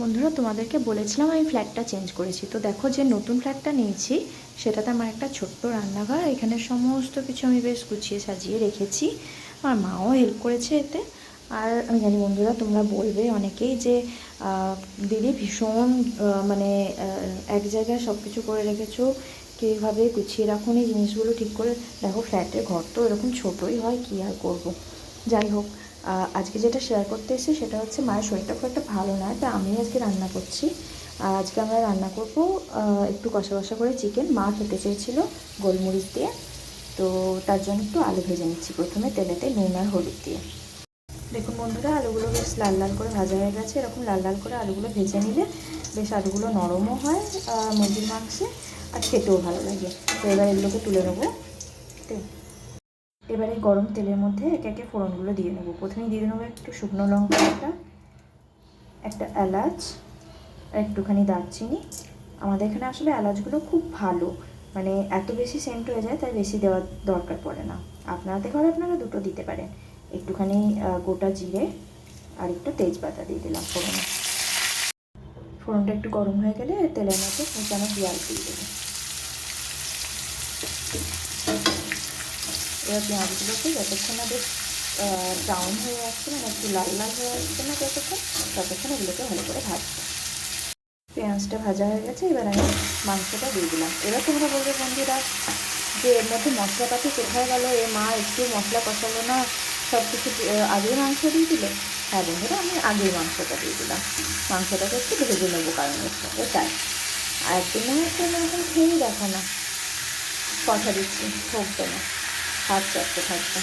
বন্ধুরা, তোমাদেরকে বলেছিলাম আমি ফ্ল্যাটটা চেঞ্জ করেছি। তো দেখো যে নতুন ফ্ল্যাটটা নিয়েছি, সেটাতে আমার একটা ছোট্ট রান্নাঘর, এখানে সমস্ত কিছু আমি বেশ গুছিয়ে সাজিয়ে রেখেছি। আমার মাও হেল্প করেছে এতে। আর আমি জানি বন্ধুরা, তোমরা বলবে অনেকেই যে দিদি ভীষণ মানে এক জায়গায় সব কিছু করে রেখেছো, কীভাবে গুছিয়ে রাখুন এই জিনিসগুলো ঠিক করে? দেখো ফ্ল্যাটের ঘর তো এরকম ছোটোই হয়, কী আর করব? যাই হোক আজকে যেটা শেয়ার করতে এসেছি সেটা হচ্ছে মায়ের শরীরটা খুব একটা ভালো নয়, তাই আমি আজকে রান্না করছি। আজকে আমরা রান্না করব একটু কষা কষা করে চিকেন মা খেতে চেয়েছিল গোলমরিচ দিয়ে, তো তার জন্য একটু আলু ভেজে নিচ্ছি প্রথমে তেলেতে নুন আর হলুদ দিয়ে। দেখুন বন্ধুরা, আলুগুলো বেশ লাল লাল করে ভাজা হয়ে গেছে। এরকম লাল লাল করে আলুগুলো ভেজে নিলে বেশ আলুগুলো নরমও হয় মুরগির মাংসে আর খেতেও ভালো লাগে। তো এবার এগুলোকে তুলে নেব। তে- এবারে গরম তেলের মধ্যে একে একে ফোড়নগুলো দিয়ে নেব। প্রথমে দিয়ে নেব একটু শুকনো লঙ্কা একটা একটা এলাচ একটুখানি দারচিনি। আমাদের এখানে আসলে এলাচগুলো খুব ভালো মানে এত বেশি সেন্ট হয়ে যায়, তাই বেশি দেওয়ার দরকার পড়ে না। আপনাদের ঘরে আপনারা দুটো দিতে পারেন। একটুখানি গোটা জিরে আর একটু তেজপাতা দিয়ে দিলাম ফোড়নে। ফোড়নটা একটু গরম হয়ে গেলে তেলের মধ্যে কুচানো পেঁয়াজ দিয়ে দেবো। এবার পেঁয়াজগুলোকে যতক্ষণ না বেশ ব্রাউন হয়ে যাচ্ছে মানে একটু লাল লাল হয়ে যাচ্ছে না যতক্ষণ, ততক্ষণ এগুলোকে ভালো করে ভাজবো পেঁয়াজটা ভাজা হয়ে গেছে, এবার আমি মাংসটা দিয়ে দিলাম। এবার তোমরা বলবে, বন্ধুরা, যে এর মধ্যে মশলাপাতি কোথায় গেলো? এ মা একটু মশলা কষালো না? সব কিছু আগেই মাংস দিয়ে দিলে? হ্যাঁ বন্ধুরা, আমি আগেই মাংসটা দিয়ে দিলাম। মাংসটাকে একটু ভেজে নেব, কারণ এটাই আর একদিন এরকম খেয়েই দেখো না কথা দিচ্ছি, ঠকবে না। হাত চাপতে থাকবে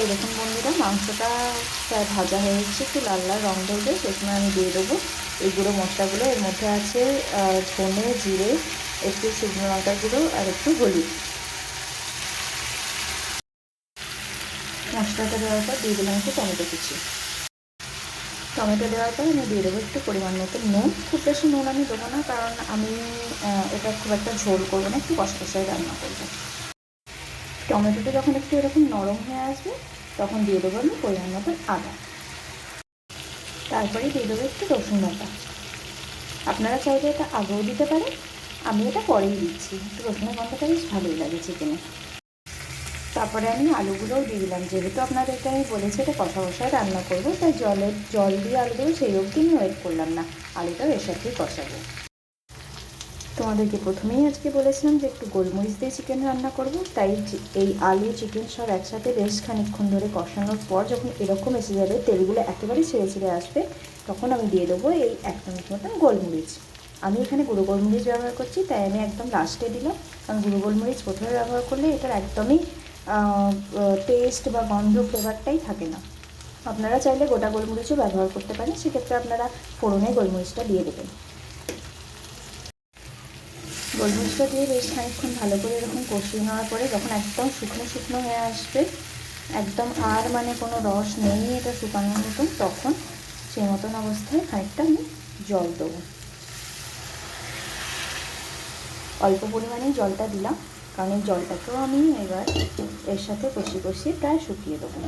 এই দেখুন বন্ধুরা, মাংসটা প্রায় ভাজা হয়ে গেছে একটু লাল লাল রং ধরবে সময় আমি দিয়ে দেবো এই গুঁড়ো মশলাগুলো। এর মধ্যে আছে ধনে, জিরে, একটু শুকনো লঙ্কা গুঁড়ো আর একটু হলুদ। মশলাটা দেওয়ার পর দিয়ে দিলাম একটু টমেটো কুচি। টমেটো দেওয়ার পর আমি দিয়ে দেবো একটু পরিমাণ মতো নুন। খুব বেশি নুন আমি দেবো না, কারণ আমি এটা খুব একটা ঝোল করব না, একটু কষা কষায় রান্না করব। টমেটোটা যখন একটু এরকম নরম হয়ে আসবে, তখন দিয়ে দেবো আমি পরিমাণ মতো আদা। তারপরে দিয়ে দেবো একটু রসুন বাটা। আপনারা চাইলে এটা আগেও দিতে পারেন, আমি এটা পরেই দিচ্ছি। একটু রসুনের গন্ধটা বেশ ভালোই লাগে চিকেনে। তারপরে আমি আলুগুলোও দিয়ে দিলাম। যেহেতু আপনাদেরকে আমি বলেছি এটা কষা কষায় রান্না করব, তাই জলের, জল দিয়ে আলুগুলো সেই অবধি আমি ওয়েট করলাম না। আলুটাও এর সাথেই কষাবো। তোমাদেরকে প্রথমেই আজকে বলেছিলাম যে একটু গোলমরিচ দিয়ে চিকেন রান্না করব। তাই এই আলু চিকেন সব একসাথে বেশ খানিকক্ষণ ধরে কষানোর পর যখন এরকম এসে যাবে, তেলগুলো একেবারে ছেড়ে ছেড়ে আসবে, তখন আমি দিয়ে দেবো এই এক চামচ মতন গোলমরিচ। আমি এখানে গুঁড়ো গোলমরিচ ব্যবহার করছি, তাই আমি একদম লাস্টে দিলাম। কারণ গুঁড়ো গোলমরিচ প্রথমে ব্যবহার করলে এটার একদমই টেস্ট বা গন্ধ ফ্লেভারটাই থাকে না। আপনারা চাইলে গোটা গোলমরিচও ব্যবহার করতে পারেন, সেক্ষেত্রে আপনারা ফোড়নে গোলমরিচটা দিয়ে দেবেন। গোলমরিচটা দিয়ে বেশ খানিকক্ষণ ভালো করে এরকম কষিয়ে নেওয়ার পরে যখন একদম শুকনো শুকনো হয়ে আসবে, একদম আর মানে কোনো রস নেই এটা শুকানোর মতন, তখন সেই মতন অবস্থায় খানিকটা আমি জল দেবো। অল্প পরিমাণেই জলটা দিলাম। কারণ এই জলটাকেও আমি এবার এর সাথে কষি কষিয়ে প্রায় শুকিয়ে দেবো।